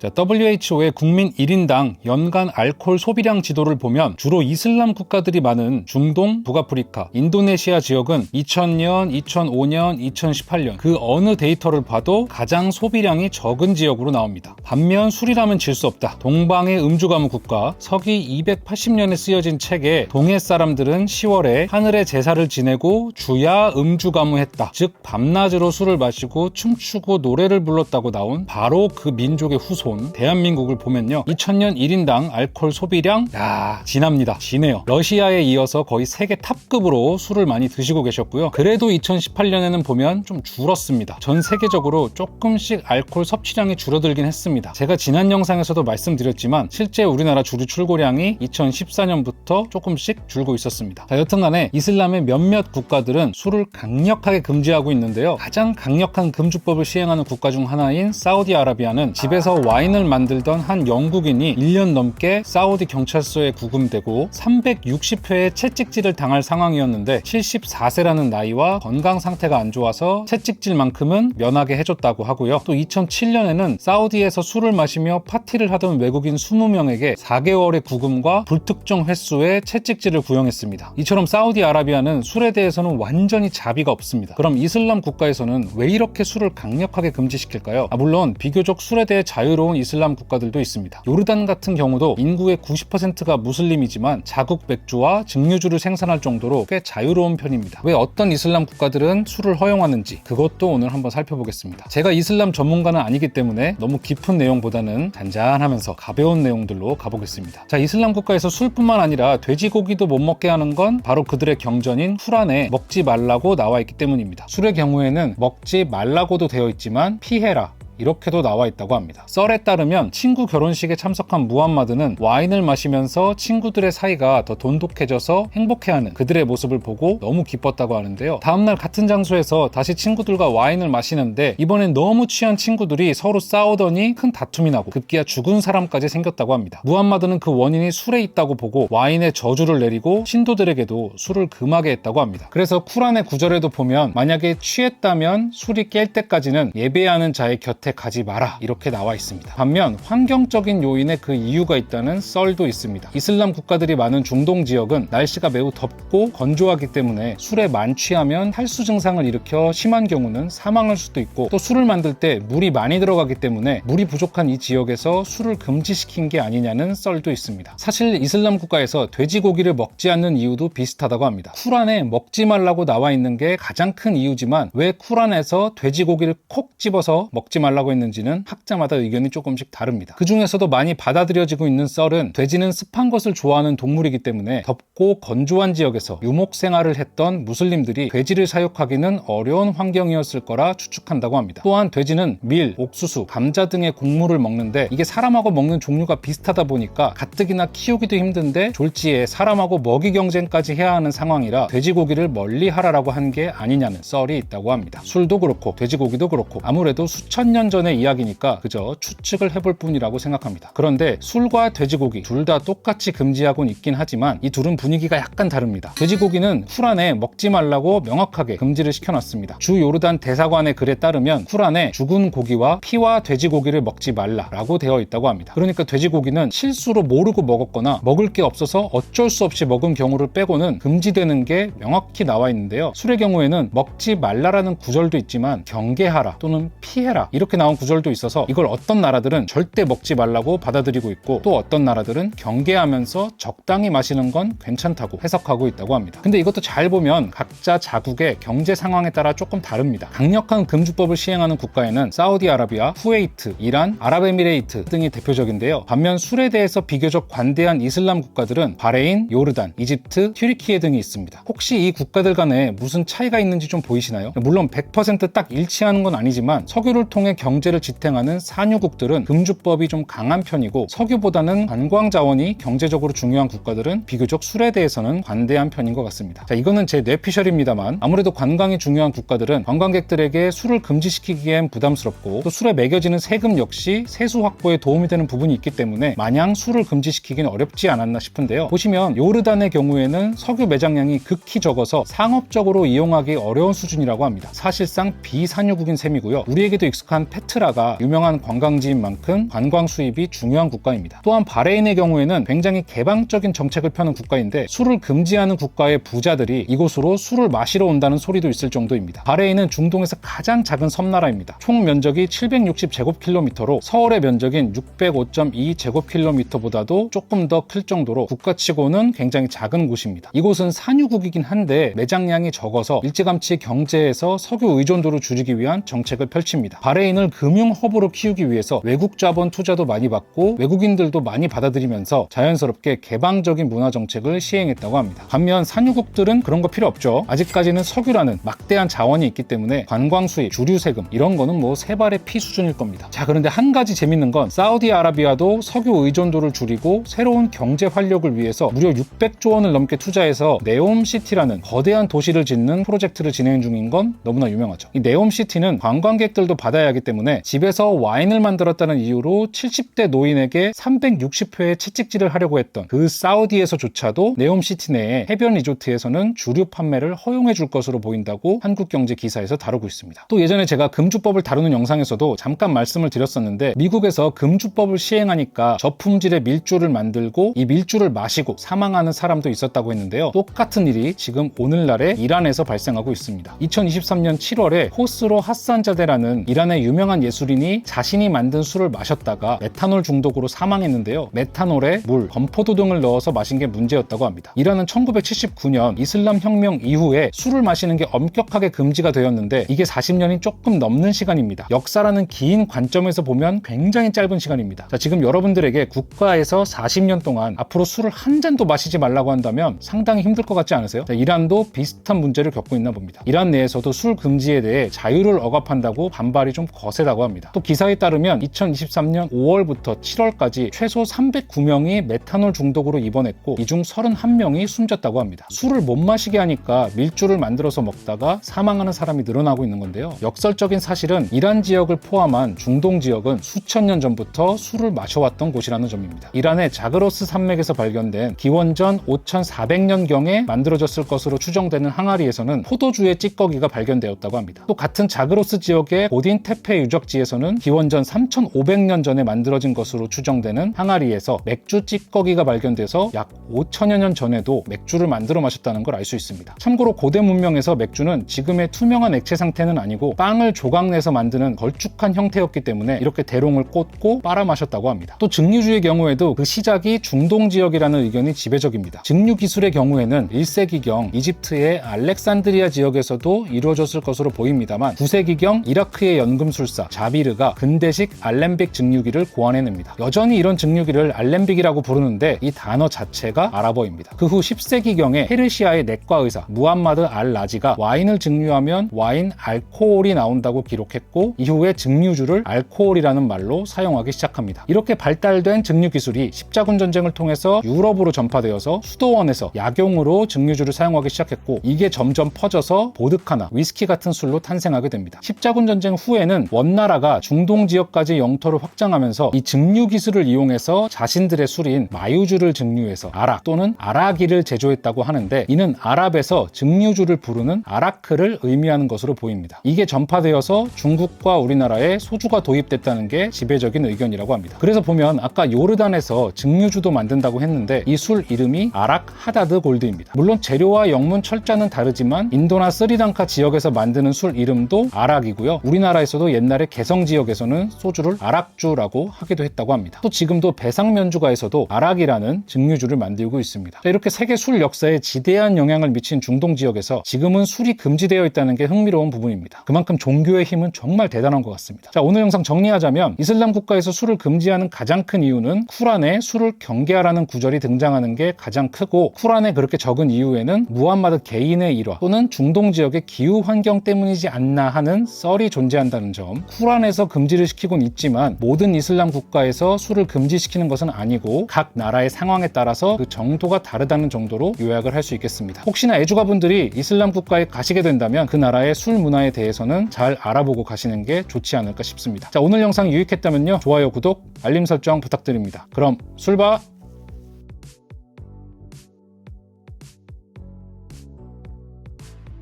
자, WHO의 국민 1인당 연간 알코올 소비량 지도를 보면 주로 이슬람 국가들이 많은 중동, 북아프리카, 인도네시아 지역은 2000년, 2005년, 2018년 그 어느 데이터를 봐도 가장 소비량이 적은 지역으로 나옵니다. 반면 술이라면 질 수 없다. 동방의 음주 가무 국가 서기 280년에 쓰여진 책에 동해 사람들은 10월에 하늘의 제사를 지내고 주야 음주 가무했다. 즉 밤낮으로 술을 마시고 춤추고 노래를 불렀다고 나온 바로 그 민족의 후손 대한민국을 보면요. 2000년 1인당 알코올 소비량 야 진합니다. 지네요. 러시아에 이어서 거의 세계 탑급으로 술을 많이 드시고 계셨고요. 그래도 2018년에는 보면 좀 줄었습니다. 전 세계적으로 조금씩 알코올 섭취량이 줄어들긴 했습니다. 제가 지난 영상에서도 말씀드렸지만 실제 우리나라 주류 출고량이 2014년부터 조금씩 줄고 있었습니다. 자, 여튼간에 이슬람의 몇몇 국가들은 술을 강력하게 금지하고 있는데요. 가장 강력한 금주법을 시행하는 국가 중 하나인 사우디아라비아는 집에서 와인 을 만들던 한 영국인이 1년 넘게 사우디 경찰서에 구금되고 360회의 채찍질을 당할 상황이었는데 74세라는 나이와 건강 상태가 안 좋아서 채찍질만큼은 면하게 해줬다고 하고요. 또 2007년에는 사우디에서 술을 마시며 파티를 하던 외국인 20명에게 4개월의 구금과 불특정 횟수의 채찍질을 구형했습니다. 이처럼 사우디아라비아는 술에 대해서는 완전히 자비가 없습니다. 그럼 이슬람 국가에서는 왜 이렇게 술을 강력하게 금지시킬까요? 아, 물론 비교적 술에 대해 자유로운 이슬람 국가들도 있습니다. 요르단 같은 경우도 인구의 90%가 무슬림이지만 자국 맥주와 증류주를 생산할 정도로 꽤 자유로운 편입니다. 왜 어떤 이슬람 국가들은 술을 허용하는지 그것도 오늘 한번 살펴보겠습니다. 제가 이슬람 전문가는 아니기 때문에 너무 깊은 내용보다는 잔잔하면서 가벼운 내용들로 가보겠습니다. 자, 이슬람 국가에서 술뿐만 아니라 돼지고기도 못 먹게 하는 건 바로 그들의 경전인 쿠란에 먹지 말라고 나와 있기 때문입니다. 술의 경우에는 먹지 말라고도 되어 있지만 피해라 이렇게도 나와 있다고 합니다. 썰에 따르면 친구 결혼식에 참석한 무함마드는 와인을 마시면서 친구들의 사이가 더 돈독해져서 행복해하는 그들의 모습을 보고 너무 기뻤다고 하는데요. 다음날 같은 장소에서 다시 친구들과 와인을 마시는데 이번엔 너무 취한 친구들이 서로 싸우더니 큰 다툼이 나고 급기야 죽은 사람까지 생겼다고 합니다. 무함마드는 그 원인이 술에 있다고 보고 와인에 저주를 내리고 신도들에게도 술을 금하게 했다고 합니다. 그래서 쿠란의 구절에도 보면 만약에 취했다면 술이 깰 때까지는 예배하는 자의 곁에 가지 마라 이렇게 나와 있습니다. 반면 환경적인 요인에 그 이유가 있다는 썰도 있습니다. 이슬람 국가들이 많은 중동 지역은 날씨가 매우 덥고 건조하기 때문에 술에 만취하면 탈수 증상을 일으켜 심한 경우는 사망할 수도 있고 또 술을 만들 때 물이 많이 들어가기 때문에 물이 부족한 이 지역에서 술을 금지시킨 게 아니냐는 썰도 있습니다. 사실 이슬람 국가에서 돼지고기를 먹지 않는 이유도 비슷하다고 합니다. 쿠란에 먹지 말라고 나와 있는 게 가장 큰 이유지만 왜 쿠란에서 돼지고기를 콕 집어서 먹지 말라고 했는지는 학자마다 의견이 조금씩 다릅니다. 그 중에서도 많이 받아들여지고 있는 썰은 돼지는 습한 것을 좋아하는 동물이기 때문에 덥고 건조한 지역에서 유목 생활을 했던 무슬림들이 돼지를 사육하기는 어려운 환경이었을 거라 추측한다고 합니다. 또한 돼지는 밀, 옥수수, 감자 등의 곡물을 먹는데 이게 사람하고 먹는 종류가 비슷하다 보니까 가뜩이나 키우기도 힘든데 졸지에 사람하고 먹이 경쟁까지 해야 하는 상황이라 돼지고기를 멀리 하라라고 한 게 아니냐는 썰이 있다고 합니다. 술도 그렇고 돼지고기도 그렇고 아무래도 수천 년 전의 이야기니까 그저 추측을 해볼 뿐이라고 생각합니다. 그런데 술과 돼지고기 둘 다 똑같이 금지하고는 있긴 하지만 이 둘은 분위기가 약간 다릅니다. 돼지고기는 쿠란에 먹지 말라고 명확하게 금지를 시켜놨습니다. 주 요르단 대사관의 글에 따르면 쿠란에 죽은 고기와 피와 돼지고기를 먹지 말라라고 되어 있다고 합니다. 그러니까 돼지고기는 실수로 모르고 먹었거나 먹을 게 없어서 어쩔 수 없이 먹은 경우를 빼고는 금지되는 게 명확히 나와 있는데요. 술의 경우에는 먹지 말라라는 구절도 있지만 경계하라 또는 피해라 이렇게 나온 구절도 있어서 이걸 어떤 나라들은 절대 먹지 말라고 받아들이고 있고 또 어떤 나라들은 경계하면서 적당히 마시는 건 괜찮다고 해석하고 있다고 합니다. 근데 이것도 잘 보면 각자 자국의 경제 상황에 따라 조금 다릅니다. 강력한 금주법을 시행하는 국가에는 사우디아라비아, 쿠웨이트, 이란, 아랍에미레이트 등이 대표적인데요. 반면 술에 대해서 비교적 관대한 이슬람 국가들은 바레인, 요르단, 이집트, 튀르키예 등이 있습니다. 혹시 이 국가들 간에 무슨 차이가 있는지 좀 보이시나요? 물론 100%딱 일치하는 건 아니지만 석유를 통해 경제를 지탱하는 산유국들은 금주법이 좀 강한 편이고 석유보다는 관광 자원이 경제적으로 중요한 국가들은 비교적 술에 대해서는 관대한 편인 것 같습니다. 자, 이거는 제 뇌피셜입니다만 아무래도 관광이 중요한 국가들은 관광객들에게 술을 금지시키기엔 부담스럽고 또 술에 매겨지는 세금 역시 세수 확보에 도움이 되는 부분이 있기 때문에 마냥 술을 금지시키긴 어렵지 않았나 싶은데요. 보시면 요르단의 경우에는 석유 매장량이 극히 적어서 상업적으로 이용하기 어려운 수준이라고 합니다. 사실상 비산유국인 셈이고요. 우리에게도 익숙한 페트라가 유명한 관광지인 만큼 관광 수입이 중요한 국가입니다. 또한 바레인의 경우에는 굉장히 개방적인 정책을 펴는 국가인데 술을 금지하는 국가의 부자들이 이곳으로 술을 마시러 온다는 소리도 있을 정도입니다. 바레인은 중동에서 가장 작은 섬나라입니다. 총 면적이 760제곱킬로미터로 서울의 면적인 605.2 제곱킬로미터보다도 조금 더 클 정도로 국가치고는 굉장히 작은 곳입니다. 이곳은 산유국이긴 한데 매장량이 적어서 일찌감치 경제에서 석유 의존도를 줄이기 위한 정책을 펼칩니다. 바레인 을 금융 허브로 키우기 위해서 외국 자본 투자도 많이 받고 외국인들도 많이 받아들이면서 자연스럽게 개방적인 문화 정책을 시행했다고 합니다. 반면 산유국들은 그런 거 필요 없죠. 아직까지는 석유라는 막대한 자원이 있기 때문에 관광 수입, 주류 세금 이런 거는 뭐 세 발의 피 수준일 겁니다. 자, 그런데 한 가지 재밌는 건 사우디아라비아도 석유 의존도를 줄이고 새로운 경제 활력을 위해서 무려 600조 원을 넘게 투자해서 네옴 시티라는 거대한 도시를 짓는 프로젝트를 진행 중인 건 너무나 유명하죠. 이 네옴 시티는 관광객들도 받아야 하기 때문에 집에서 와인을 만들었다는 이유로 70대 노인에게 360회의 채찍질을 하려고 했던 그 사우디에서조차도 네옴시티 내에 해변 리조트에서는 주류 판매를 허용해 줄 것으로 보인다고 한국경제 기사에서 다루고 있습니다. 또 예전에 제가 금주법을 다루는 영상에서도 잠깐 말씀을 드렸었는데 미국에서 금주법을 시행하니까 저품질의 밀주를 만들고 이 밀주를 마시고 사망하는 사람도 있었다고 했는데요. 똑같은 일이 지금 오늘날에 이란에서 발생하고 있습니다. 2023년 7월에 호스로 하산자데라는 이란의 유명 한 예술인이 자신이 만든 술을 마셨다가 메탄올 중독으로 사망했는데요. 메탄올에 물, 건포도 등을 넣어서 마신 게 문제였다고 합니다. 이란은 1979년 이슬람 혁명 이후에 술을 마시는 게 엄격하게 금지가 되었는데 이게 40년이 조금 넘는 시간입니다. 역사라는 긴 관점에서 보면 굉장히 짧은 시간입니다. 자, 지금 여러분들에게 국가에서 40년 동안 앞으로 술을 한 잔도 마시지 말라고 한다면 상당히 힘들 것 같지 않으세요? 자, 이란도 비슷한 문제를 겪고 있나 봅니다. 이란 내에서도 술 금지에 대해 자유를 억압한다고 반발이 좀 거세 다고 합니다. 또 기사에 따르면 2023년 5월부터 7월까지 최소 309명이 메탄올 중독으로 입원했고 이 중 31명이 숨졌다고 합니다. 술을 못 마시게 하니까 밀주를 만들어서 먹다가 사망하는 사람이 늘어나고 있는 건데요. 역설적인 사실은 이란 지역을 포함한 중동 지역은 수천 년 전부터 술을 마셔왔던 곳이라는 점입니다. 이란의 자그로스 산맥에서 발견된 기원전 5400년경에 만들어졌을 것으로 추정되는 항아리에서는 포도주의 찌꺼기가 발견되었다고 합니다. 또 같은 자그로스 지역의 고딘 테페 유적지에서는 기원전 3500년 전에 만들어진 것으로 추정되는 항아리에서 맥주 찌꺼기가 발견돼서 약 5000여 년 전에도 맥주를 만들어 마셨다는 걸 알 수 있습니다. 참고로 고대 문명에서 맥주는 지금의 투명한 액체 상태는 아니고 빵을 조각내서 만드는 걸쭉한 형태였기 때문에 이렇게 대롱을 꽂고 빨아 마셨다고 합니다. 또 증류주의 경우에도 그 시작이 중동 지역이라는 의견이 지배적입니다. 증류 기술의 경우에는 1세기경 이집트의 알렉산드리아 지역에서도 이루어졌을 것으로 보입니다만 9세기경 이라크의 연금술 사 자비르가 근대식 알렘빅 증류기를 고안해냅니다. 여전히 이런 증류기를 알렘빅이라고 부르는데 이 단어 자체가 아랍어입니다. 그 후 10세기경에 페르시아의 내과 의사 무함마드 알 라지가 와인을 증류하면 와인 알코올이 나온다고 기록했고 이후에 증류주를 알코올이라는 말로 사용하기 시작합니다. 이렇게 발달된 증류 기술이 십자군 전쟁을 통해서 유럽으로 전파되어서 수도원에서 약용으로 증류주를 사용하기 시작했고 이게 점점 퍼져서 보드카나 위스키 같은 술로 탄생하게 됩니다. 십자군 전쟁 후에는 원나라가 중동 지역까지 영토를 확장하면서 이 증류 기술을 이용해서 자신들의 술인 마유주를 증류해서 아락 또는 아라기를 제조했다고 하는데 이는 아랍에서 증류주를 부르는 아라크를 의미하는 것으로 보입니다. 이게 전파되어서 중국과 우리나라에 소주가 도입됐다는 게 지배적인 의견이라고 합니다. 그래서 보면 아까 요르단에서 증류주도 만든다고 했는데 이 술 이름이 아락 하다드 골드입니다. 물론 재료와 영문 철자는 다르지만 인도나 스리랑카 지역에서 만드는 술 이름도 아락이고요. 우리나라에서도 옛날에 개성 지역에서는 소주를 아락주라고 하기도 했다고 합니다. 또 지금도 배상면주가에서도 아락이라는 증류주를 만들고 있습니다. 자, 이렇게 세계 술 역사에 지대한 영향을 미친 중동 지역에서 지금은 술이 금지되어 있다는 게 흥미로운 부분입니다. 그만큼 종교의 힘은 정말 대단한 것 같습니다. 자, 오늘 영상 정리하자면 이슬람 국가에서 술을 금지하는 가장 큰 이유는 쿠란에 술을 경계하라는 구절이 등장하는 게 가장 크고 쿠란에 그렇게 적은 이유에는 무함마드 개인의 일화 또는 중동 지역의 기후 환경 때문이지 않나 하는 썰이 존재한다는 점. 쿠란에서 금지를 시키곤 있지만 모든 이슬람 국가에서 술을 금지시키는 것은 아니고 각 나라의 상황에 따라서 그 정도가 다르다는 정도로 요약을 할 수 있겠습니다. 혹시나 애주가분들이 이슬람 국가에 가시게 된다면 그 나라의 술 문화에 대해서는 잘 알아보고 가시는 게 좋지 않을까 싶습니다. 자, 오늘 영상 유익했다면요. 좋아요, 구독, 알림 설정 부탁드립니다. 그럼 술바!